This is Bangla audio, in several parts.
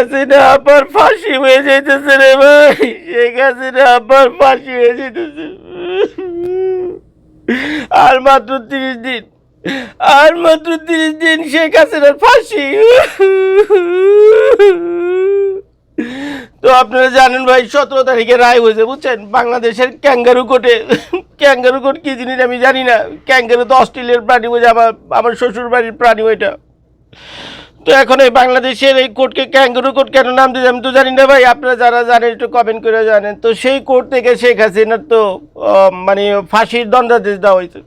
হাসিনা আবার ফাঁসি হয়ে যেতেছে রে ভাই। শেখ হাসিনা আবার ফাঁসি হয়ে যেতেছে। আর মাত্র তিরিশ দিন। আর মাত্র তিরিশ দিন শেখ হাসিনার ফাঁসি। তো আপনারা জানেন ভাই, সতেরো তারিখে রায় হয়েছে, বুঝছেন? বাংলাদেশের ক্যাঙ্গারু কোর্টে। ক্যাঙ্গারু কোর্ট কি জিনিস আমি জানি না। ক্যাঙ্গারু তো অস্ট্রেলিয়ার প্রাণী বোঝে আমার আমার শ্বশুর বাড়ির প্রাণী ওইটা। তো এখন এই বাংলাদেশের এই কোর্টকে ক্যাঙ্গারু কোর্ট কেন নাম দিয়েছে আমি তো জানি না ভাই, আপনারা যারা জানেন একটু কমেন্ট করে জানেন। তো সেই কোর্ট থেকে শেখ হাসিনার তো মানে ফাঁসির দণ্ডাদেশ দেওয়া হয়েছে।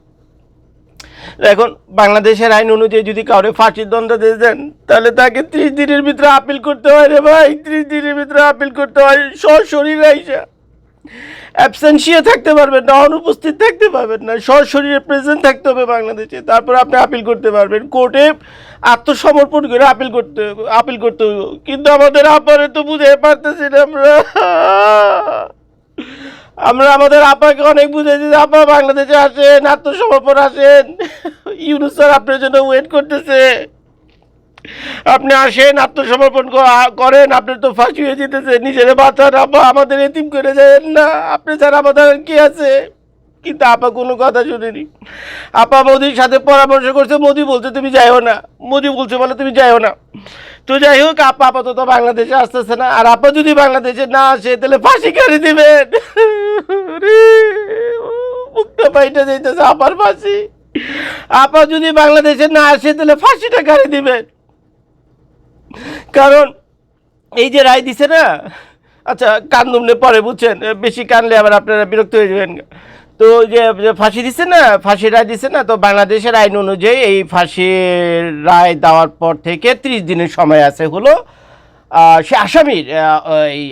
এখন বাংলাদেশের আইন অনুযায়ী যদি কাউরে ফাঁসির দণ্ডাদেশ দেন, তাহলে তাকে ত্রিশ দিনের ভিতরে আপিল করতে হয় রে ভাই। ত্রিশ দিনের ভিতরে আপিল করতে হয়, সশরীর আইসা। অ্যাবসেন্সিয়া থাকতে পারবেন না, অনুপস্থিত থাকতে পারবেন না, সশরীরে প্রেজেন্ট থাকতে হবে বাংলাদেশে। তারপর আপনি আপিল করতে পারবেন। কোর্টে আত্মসমর্পণ করে আপিল করতে আপিল করতে হবে। কিন্তু আমাদের আপারে তো বুঝে পারতেছি না আমরা। আমরা আমাদের আপাকে অনেক বুঝেছি যে আপা বাংলাদেশে আসেন, আত্মসমর্পণ আসেন। ইউনুস আপনার জন্য ওয়েট করতেছে। আপনি আসেন, আত্মসমর্পণ করেন, আপনি তো ফাঁসি হয়ে যেতেছে নিজের বাঁচান আপা আমাদের এতিম করে যায় না। আপনি ছাড়া আমাদের কি আছে? কিন্তু আপা কোনো কথা শুনেনি। আপা মোদির সাথে পরামর্শ করছে, মোদি বলছে, তুমি যাইও না। মোদি বলছে বলে তুমি যাইও না। তো যাই হোক, আপা আপাতত বাংলাদেশে আসতেছে না। আর আপা যদি বাংলাদেশে না আসে, তাহলে ফাঁসি কারি দিবেন। মুক্তা পাইটা যাইতেছে আপার ফাঁসি। আপা যদি বাংলাদেশে না আসে, তাহলে ফাঁসিটা কারি দিবেন। কারণ এই যে রায় দিছে না আচ্ছা কান্দুমনে পরে বুঝছেন বেশি কানলে আবার আপনারা বিরক্ত হয়ে যাবেন। তো যে ফাঁসি দিছে না, ফাঁসির রায় দিছে না, তো বাংলাদেশের আইন অনুযায়ী এই ফাঁসির রায় দেওয়ার পর থেকে ত্রিশ দিনের সময় আছে হলো সে আসামির এই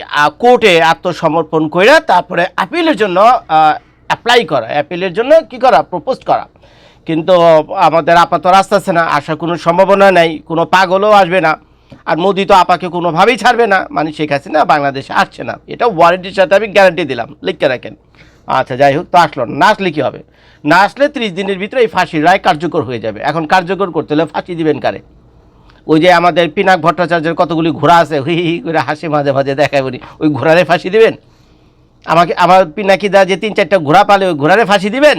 কোর্টে আত্মসমর্পণ করে তারপরে আপিলের জন্য অ্যাপ্লাই করা। অ্যাপিলের জন্য কি করা? প্রপোজ করা। কিন্তু আমাদের আপাতত রাস্তা আছে না, আসার কোনো সম্ভাবনা নাই, কোনো পাগলও আসবে না। আর মোদি তো আপাকে কোনোভাবেই ছাড়বে না মানে শেখ হাসিনা বাংলাদেশে আসছে না। এটা ওয়ারেন্টির সাথে আমি গ্যারান্টি দিলাম, লিখতে রাখেন। আচ্ছা যাই হোক, তো আসলো না আসলে কী হবে? না আসলে ত্রিশ দিনের ভিতরে এই ফাঁসির রায় কার্যকর হয়ে যাবে। এখন কার্যকর করতে হলে ফাঁসি দিবেন কারে? ওই যে আমাদের পিনাক ভট্টাচার্যের কতগুলি ঘোড়া আছে হি হি করে হাসি মাঝে মাঝে দেখায় বলি, ওই ঘোড়ারে ফাঁসি দিবেন? আমাকে, আমার পিনাকি দা যে তিন চারটা ঘোড়া পালে, ওই ঘোড়ারে ফাঁসি দিবেন?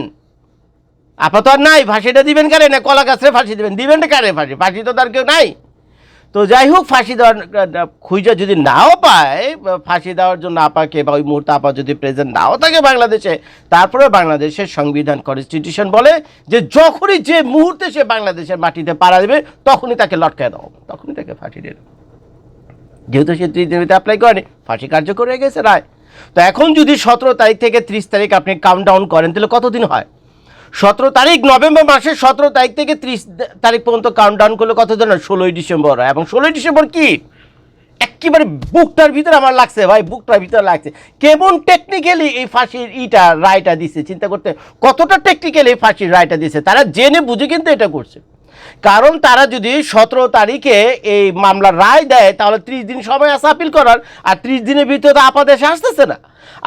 আপাতত আর নাই, ফাঁসিটা দিবেন কারে? না, কলা গাছরে ফাঁসি দিবেন। দিবেন কারে ফাঁসি? ফাঁসি তো তার কেউ নাই। তো যাই হোক ফাঁসি দেওয়ার খুঁজে যদি নাও পায় ফাঁসি দেওয়ার জন্য আপাকে বা ওই মুহূর্তে আপা যদি প্রেজেন্ট নাও থাকে বাংলাদেশে তারপরে বাংলাদেশের সংবিধান কনস্টিটিউশন বলে যে যখনই যে মুহূর্তে সে বাংলাদেশের মাটিতে পাড়া দেবে, তখনই তাকে লটকায় দাও, তখনই তাকে ফাঁসি দিয়ে দাও। যেহেতু সে ত্রিশ ভিতরে অ্যাপ্লাই করেনি, ফাঁসি কার্যকর হয়ে গেছে রায়। তো এখন যদি সতেরো তারিখ থেকে ত্রিশ তারিখ আপনি কাউন্ট ডাউন করেন, তাহলে কতদিন হয়? সতেরো তারিখ নভেম্বর মাসের সতেরো তারিখ থেকে ত্রিশ তারিখ পর্যন্ত কাউন্ট ডাউন করলে কত হয় ষোলোই ডিসেম্বর। এবং ষোলোই ডিসেম্বর কি? একেবারে বুকটার ভিতরে আমার লাগছে ভাই, বুকটার ভিতরে লাগছে। কেমন টেকনিক্যালি এই ফাঁসির ইটা, রায়টা দিছে। চিন্তা করতে কতটা টেকনিক্যালি এই ফাঁসির রায়টা দিছে? তারা জেনে বুঝে কিন্তু এটা করছে। কারণ তারা যদি সতেরো তারিখে এই মামলার রায় দেয়, তাহলে ত্রিশ দিন সময় আছে আপিল করার। আর ত্রিশ দিনের ভিতরে তো আপাদেশে আসতেছে না।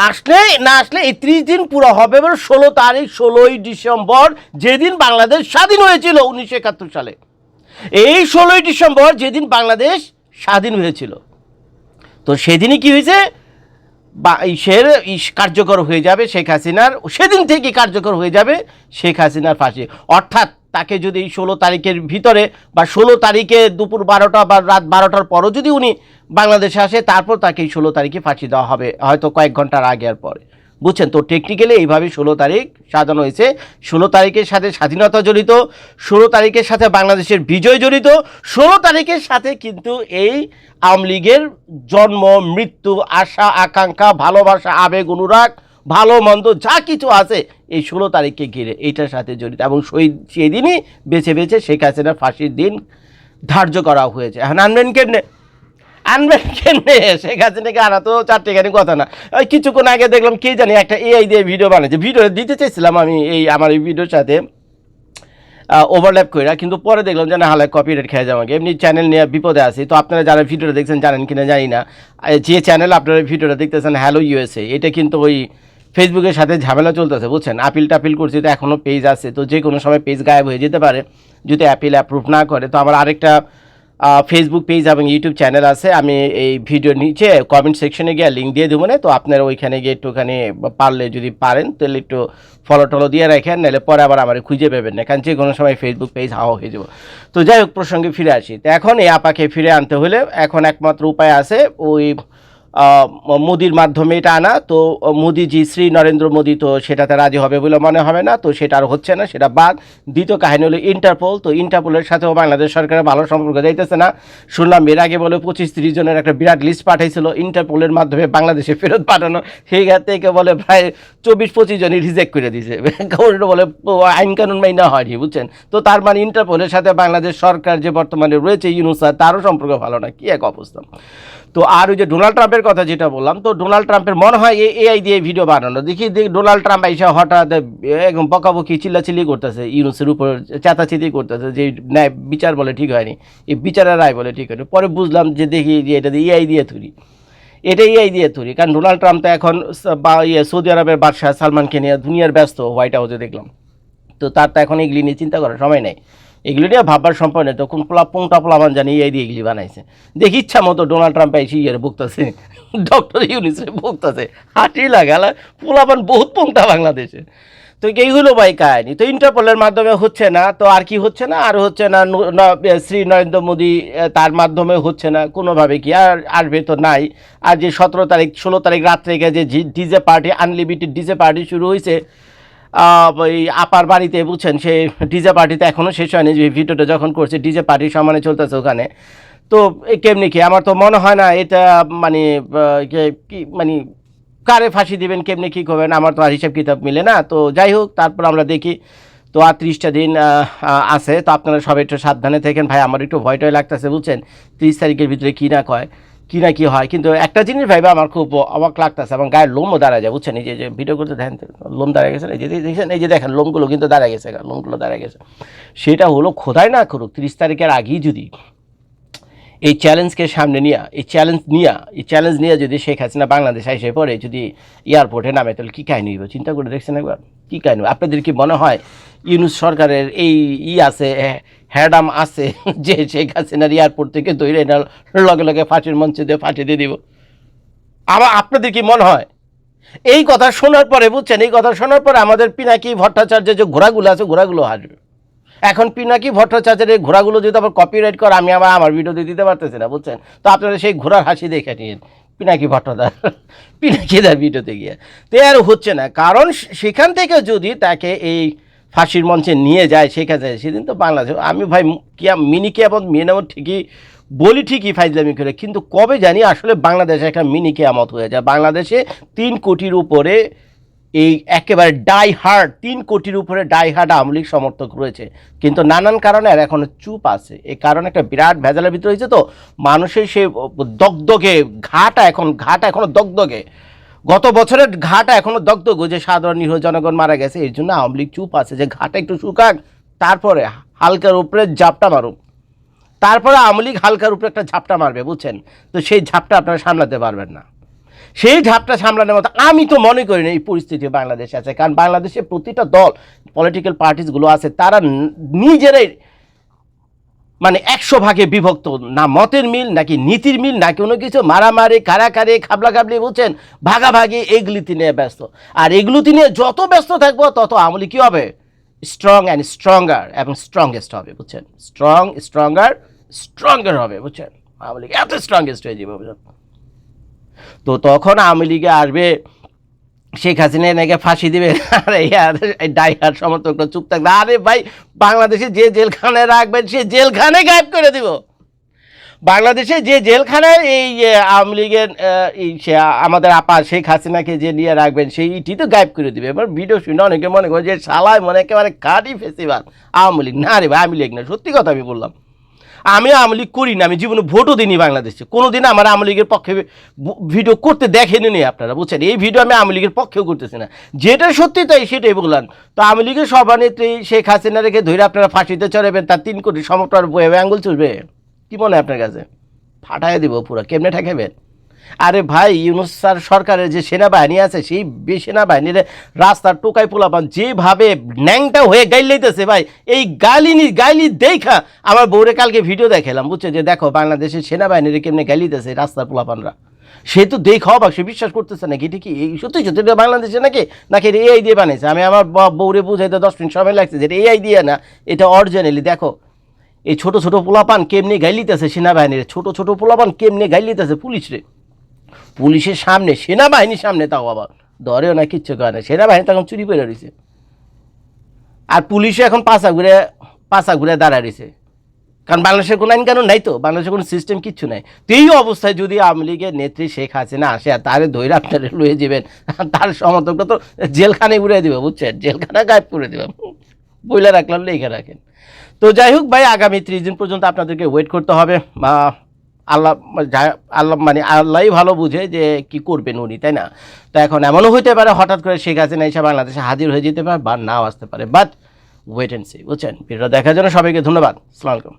আসলে না আসলে এই ত্রিশ দিন পুরো হবে এবার ষোলো তারিখ, ষোলোই ডিসেম্বর যেদিন বাংলাদেশ স্বাধীন হয়েছিল উনিশশো একাত্তর সালে। এই ষোলোই ডিসেম্বর যেদিন বাংলাদেশ স্বাধীন হয়েছিল। তো সেদিনই কি হয়েছে? বা ইসের ইস কার্যকর হয়ে যাবে শেখ হাসিনার, সেদিন থেকে কার্যকর হয়ে যাবে শেখ হাসিনার ফাঁসি। অর্থাৎ তাকে যদি ষোলো তারিখের ভিতরে বা ষোলো তারিখে দুপুর বারোটা বা রাত বারোটার পরও যদি উনি বাংলাদেশে আসে, তারপর তাকে এই ষোলো তারিখে ফাঁসি দেওয়া হবে, হয়তো কয়েক ঘণ্টার আগে আর পরে। বুঝছেন? তো টেকনিক্যালি এইভাবে ষোলো তারিখ সাজানো হয়েছে। ষোলো তারিখের সাথে স্বাধীনতা জড়িত, ষোলো তারিখের সাথে বাংলাদেশের বিজয় জড়িত, ষোলো তারিখের সাথে কিন্তু এই আওয়ামী লীগের জন্ম, মৃত্যু, আশা, আকাঙ্ক্ষা, ভালোবাসা, আবেগ, অনুরাগ ভালো, মন্দ, যা কিছু আছে, এই ষোলো তারিখকে ঘিরে এইটার সাথে জড়িত। এবং সেই সেই দিনই বেছে বেছে শেখ হাসিনার ফাঁসির দিন ধার্য করা হয়েছে। এখন আনবেন কেমনে? আনবেন কেমনে? শেখ হাসিনাকে আনা তো চারটেখানি কথা না। ওই কিছুক্ষণ আগে দেখলাম, কে জানি একটা এআই দিয়ে ভিডিও বানিয়েছে ভিডিও দিতে চাইছিলাম আমি এই, আমার এই ভিডিওর সাথে। ওভারল্যাপ করে কিন্তু পরে দেখলাম যে না হালে কপিরাইট খেয়ে যাওয়া। এমনি চ্যানেল নিয়ে বিপদে আছি। তো আপনারা যারা ভিডিওটা দেখছেন জানেন কিনা জানি না। যে চ্যানেল আপনারা ভিডিওটা দেখতেছেন হ্যালো ইউএসএ এটা কিন্তু ওই ফেসবুকের সাথে ঝামেলা চলতেছে, বুঝছেন? আপিল টাপিল করছি, তো এখনও পেজ আছে, তো যে কোনো সময় পেজ গায়েব হয়ে যেতে পারে। যদি অ্যাপিল অ্যাপ্রুভ না করে, তো আমার আরেকটা ফেসবুক পেজ এবং ইউটিউব চ্যানেল আছে, আমি এই ভিডিওর নিচে কমেন্ট সেকশনে গিয়ে লিঙ্ক দিয়ে দেবো না তো আপনারা ওইখানে গিয়ে একটুখানি পারলে যদি পারেন, তাহলে একটু ফলো টলো দিয়ে রাখেন, নাহলে পরে আবার আমার খুঁজে পাবেন না, কারণ যে কোনো সময় ফেসবুক পেজ হাওয়া হয়ে যাব। তো যাই হোক, প্রসঙ্গে ফিরে আসি। তো এখন এই আপাকে ফিরে আনতে হলে এখন একমাত্র উপায় আছে, ওই মোদির মাধ্যমে এটা আনা, তো মোদিজি শ্রী নরেন্দ্র মোদি তো সেটাতে রাজি হবে বলে মনে হবে না, তো সেটা আর হচ্ছে না, সেটা বাদ। দ্বিতীয় কাহিনী হলো ইন্টারপোল, তো ইন্টারপোলের সাথেও বাংলাদেশ সরকারের ভালো সম্পর্ক যাইতেছে না। শুনলাম এর আগে বলে পঁচিশ তিরিশ জনের একটা বিরাট লিস্ট পাঠাইছিল ইন্টারপোলের মাধ্যমে বাংলাদেশে ফেরত পাঠানো, সেই ঘাত থেকে বলে প্রায় চব্বিশ পঁচিশ জনই রিজেক্ট করে দিয়েছে বলে আইন কানুন মাইনা হয়নি, বুঝছেন? তো তার মানে ইন্টারপোলের সাথে বাংলাদেশ সরকার যে বর্তমানে রয়েছে ইউনুসার তারও সম্পর্ক ভালো না, কি এক অবস্থা। তো আর ওই যে ডোনাল্ড ট্রাম্পের কথা যেটা বললাম, তো ডোনাল্ড ট্রাম্পের মনে হয় এআই দিয়ে ভিডিও বানানো দেখি দেখি ডোনাল্ড ট্রাম্প এসে হঠাৎ একদম বকাবকি, চিল্লাচিল্লি করতেছে, ইউনুসের উপর চেতাচিতি করতেছে, যে ন্যায় বিচার বলে ঠিক হয়নি। এই বিচারের রায় বলে ঠিক হয়নি। পরে বুঝলাম যে দেখি যে এটা দিয়ে এআই দিয়ে তুলি এটা এআই দিয়ে তৈরি। কারণ ডোনাল্ড ট্রাম্প তো এখন বা ইয়ে সৌদি আরবের বাদশাহ সালমানকে নিয়ে দুনিয়ার ব্যস্ত হোয়াইট হাউসে দেখলাম। তো তার তো এখন এগুলি নিয়ে চিন্তা করার সময় নেই। এগুলি নিয়ে ভাববার সম্ভব নেই। তখন পোলা পোংটা পোলাবান জানি এই দিয়ে এগুলি বানাইছে। দেখি ইচ্ছা মতো ডোনাল্ড ট্রাম্প এসে ইয়ের ভুগতেছে। ডক্টর ইউনিসে ভুগতেছে। হাঁটি লাগাল পোলাপান বহুত পোংটা বাংলাদেশে। তো এই হলো ভাই কাহিনি। তো ইন্টারপোলের মাধ্যমে হচ্ছে না, তো আর কি হচ্ছে না? আর হচ্ছে না শ্রী নরেন্দ্র মোদী তার মাধ্যমে হচ্ছে না। কোনোভাবে কি আর আসবে তো নাই। আর যে সতেরো তারিখ, ষোলো তারিখ রাত্রে গিয়ে যে DJ party, unlimited DJ party শুরু হয়েছে ওই আপার বাড়িতে, বুঝছেন? সেই ডিজে পার্টিতে এখনও শেষ হয়নি, যে ভিডিওটা যখন করছে ডিজে পার্টি সমানে চলতেছে ওখানে। তো কেমনি কি? আমার তো মনে হয় না, এটা মানে কি মানে কারে ফাঁসি দিবেন, কেমনি কী করবেন, আমার তো আর হিসাব কিতাব মিলে না। তো যাই হোক, তারপর আমরা দেখি, তো আর ত্রিশটা দিন আছে। তো আপনারা সবাই একটু সাবধানে থাকেন। ভাই, আমার একটু ভয় টয় লাগতেছে, বুঝছেন? ত্রিশ তারিখের ভিতরে কী না কয়। কী না কী হয়, কিন্তু একটা জিনিস ভাইবা আমার খুব অবাক লাগতেছে এবং গায়ের লোমও দাঁড়া যায়, বুঝছেন এই যে ভিডিও করতে দেখেন, লোম দাঁড়িয়ে গেছে? এই যে দেখছেন এই যে দেখেন, লোমগুলো কিন্তু দাঁড়িয়ে গেছে লোমগুলো দাঁড়িয়ে গেছে সেটা হলো, খোদাই না করুক, তিরিশ তারিখের আগেই যদি এই চ্যালেঞ্জকে সামনে নিয়ে এই চ্যালেঞ্জ নিয়ে এই চ্যালেঞ্জ নিয়ে যদি শেখ হাসিনা বাংলাদেশ এসে পড়ে যদি এয়ারপোর্টে নামে তাহলে কী কাহিনী হইব? চিন্তা করে দেখছেন একবার? কী কাহিনী আপনাদের কি মনে হয় ইউনুস সরকারের এই ই আছে হ্যাঁ, হ্যাডাম আছে যে শেখ হাসিনার এয়ারপোর্ট থেকে তৈরি না লগে লগে ফাঁসির মঞ্চে দিয়ে ফাঁসি দিয়ে দিব? আবার আপনাদের কি মনে হয়? এই কথা শোনার পরে বুঝছেন? এই কথা শোনার পরে আমাদের পিনাকি ভট্টাচার্যের যে ঘোড়াগুলো আছে ঘোড়াগুলো হাসবে এখন পিনাকি ভট্টাচার্যের এই ঘোড়াগুলো যদি আবার কপিরাইট করে, আমি আবার আমার ভিডিওতে দিতে পারতেছি না, বুঝছেন? তো আপনারা সেই ঘোড়ার হাসি দেখে নিন পিনাকি ভট্টাচার পিনাকিদার ভিডিওতে গিয়ে। তো আর হচ্ছে না, কারণ সেখান থেকে যদি তাকে এই ফাঁসির মঞ্চে নিয়ে যায় সেখানে যায়, সেদিন তো বাংলাদেশ আমি ভাই কিয়া মিনি কিয়ামত মেনামত ঠিকই বলি ঠিকই ফাইজলামি করে, কিন্তু কবে জানি আসলে বাংলাদেশে একটা মিনি কিয়ামত হয়ে যায়। বাংলাদেশে তিন কোটির উপরে এই একেবারে ডাই হার্ড তিন কোটির উপরে ডাই হার্ড আওয়ামী লীগ সমর্থক রয়েছে। কিন্তু নানান কারণে আর এখনও চুপ আছে। এই কারণে একটা বিরাট ভেজালের ভিতরে হয়েছে তো, মানুষের সেই দগদগে ঘাটা এখন, ঘাটা এখনও দগদগে। গত বছরের ঘাটা এখনও দগদগ যে সাধারণ নিরীহ জনগণ মারা গেছে, এর জন্য আওয়ামী লীগ চুপ আছে। যে ঘাটা একটু শুকাক, তারপরে হালকার উপরে ঝাপটা মারুক। তারপরে আওয়ামী লীগ হালকার উপরে একটা ঝাপটা মারবে, বুঝছেন? তো সেই ঝাপটা আপনারা সামলাতে পারবেন না। সেই ঝাপটা সামলানোর মতো আমি তো মনে করি না এই পরিস্থিতি বাংলাদেশে আছে। কারণ বাংলাদেশে প্রতিটা দল পলিটিক্যাল পার্টিসগুলো আছে, তারা নিজেরাই মানে একশো ভাগে বিভক্ত। না মতের মিল, নাকি নীতির মিল না কোনো কিছু, মারামারি কারাকারি খাবলাখাবলি বুঝছেন, ভাগাভাগি, এগুলিতে নিয়ে ব্যস্ত। আর এগুলোতে নিয়ে যত ব্যস্ত থাকব, তত আমলি কী হবে? স্ট্রং অ্যান্ড স্ট্রঙ্গার এবং স্ট্রংগেস্ট হবে, বুঝছেন? স্ট্রং স্ট্রঙ্গার স্ট্রঙ্গার হবে, বুঝছেন? আওয়ামী লীগ এত স্ট্রংগেস্ট হয়ে যাবে, বুঝছেন? তো তখন আওয়ামী লীগে আসবে, শেখ হাসিনা নাকি ফাঁসি দিবে? আরে ডাইহার সমর্থকরা চুপ থাকবে। আরে ভাই, বাংলাদেশে যে জেলখানে রাখবেন, সে জেলখানে গায়েব করে দিব। বাংলাদেশে যে জেলখানায় এই আওয়ামী লীগের আমাদের আপা শেখ হাসিনাকে যে নিয়ে রাখবেন সেইটি তো গায়েব করে দিবে। এবার ভিডিও শুনে অনেকে মনে করে যে সালায় মনে একেবারে কাটি ফেস্টিভাল আওয়ামী লীগ। না রে ভাই, আওয়ামী লীগ না, সত্যি কথা আমি বললাম। আমি আওয়ামী লীগ করি না, আমি জীবনে ভোটও দিইনি বাংলাদেশে। কোনো দিন আমার আওয়ামী লীগের পক্ষে ভিডিও করতে দেখেনি আপনারা, বুঝছেন? এই ভিডিও আমি আওয়ামী লীগের পক্ষেও করতেছি না। যেটা সত্যি তাই সেটাই বললাম। তো আওয়ামী লীগের সভানেত্রী শেখ হাসিনা রেখে ধরে আপনারা ফাঁসিতে চড়াবেন, তার তিন কোটি সমর্থন বয়ে আঙ্গুল চলবে? কি মনে হয় আপনার কাছে? ফাটাই দেবো পুরো, কেমনে ঠেকাবেন? আরে ভাই, ইউনুস স্যার সরকারের যে সেনাবাহিনী আছে, সেই সেনাবাহিনীর রাস্তার টোকাই পোলাপান যেভাবে ন্যাংটা হয়ে গাইলাইতেছে ভাই, এই গালিনি, গাইলি দেখা। আমার বউরে কালকে ভিডিও দেখালাম বুঝছে? যে দেখো, বাংলাদেশের সেনাবাহিনীর কেমনে গাইলিতেছে রাস্তার পোলাপানরা। সে তো দেখা অবাক, সে বিশ্বাস করতেছে নাকি? কি এই সত্যি সত্যি এটা বাংলাদেশে নাকি? নাকি এটা এআই দিয়ে বানিয়েছে আমি আমার বউরে বুঝাইতে দশ মিনিট সময় লাগছে যে এআই দিয়ে না, এটা অরিজিনালি দেখো, এই ছোট ছোট পোলাপান কেমনে গাইলিতেছে সেনাবাহিনীর? ছোট ছোট পোলাপান কেমনে গাইলিতেছে পুলিশরে? পুলিশের সামনে, সেনাবাহিনীর সামনে তাও আবার। ধরেও না কিচ্ছু করে না। সেনাবাহিনী তখন চুরি করে রয়েছে। আর পুলিশে এখন পাশা ঘুরে পাশা ঘুরে দাঁড়ায় রয়েছে। কারণ বাংলাদেশের কোনো আইন কানুন নাই তো। বাংলাদেশের কোনো সিস্টেম কিচ্ছু নাই। তো এই অবস্থায় যদি আওয়ামী লীগের নেত্রী শেখ হাসিনা আসে, আর তারে ধৈর্য আপনারা লয়ে যাবেন তার সমর্থকটা তো জেলখানায় উড়ে দেবে, বুঝছেন? জেলখানা গায়েব করে দেবে। বইলে রাখলাম লেখা রাখেন। তো যাই হোক ভাই, আগামী ত্রিশ দিন পর্যন্ত আপনাদেরকে ওয়েট করতে হবে। বা আল্লাহ আল্লাহ মানে আল্লাহই ভালো বুঝে যে কি করবেন উনি, তাই না? তো এখন এমনও হইতে পারে হঠাৎ করে শেখ হাসিনা এসে বাংলাদেশে হাজির হয়ে যেতে পারে বা নাও আসতে পারে। বাট ওয়েট অ্যান্ড সি বুঝছেন? ভিডিওটা দেখার জন্য সবাইকে ধন্যবাদ। আলাইকুম।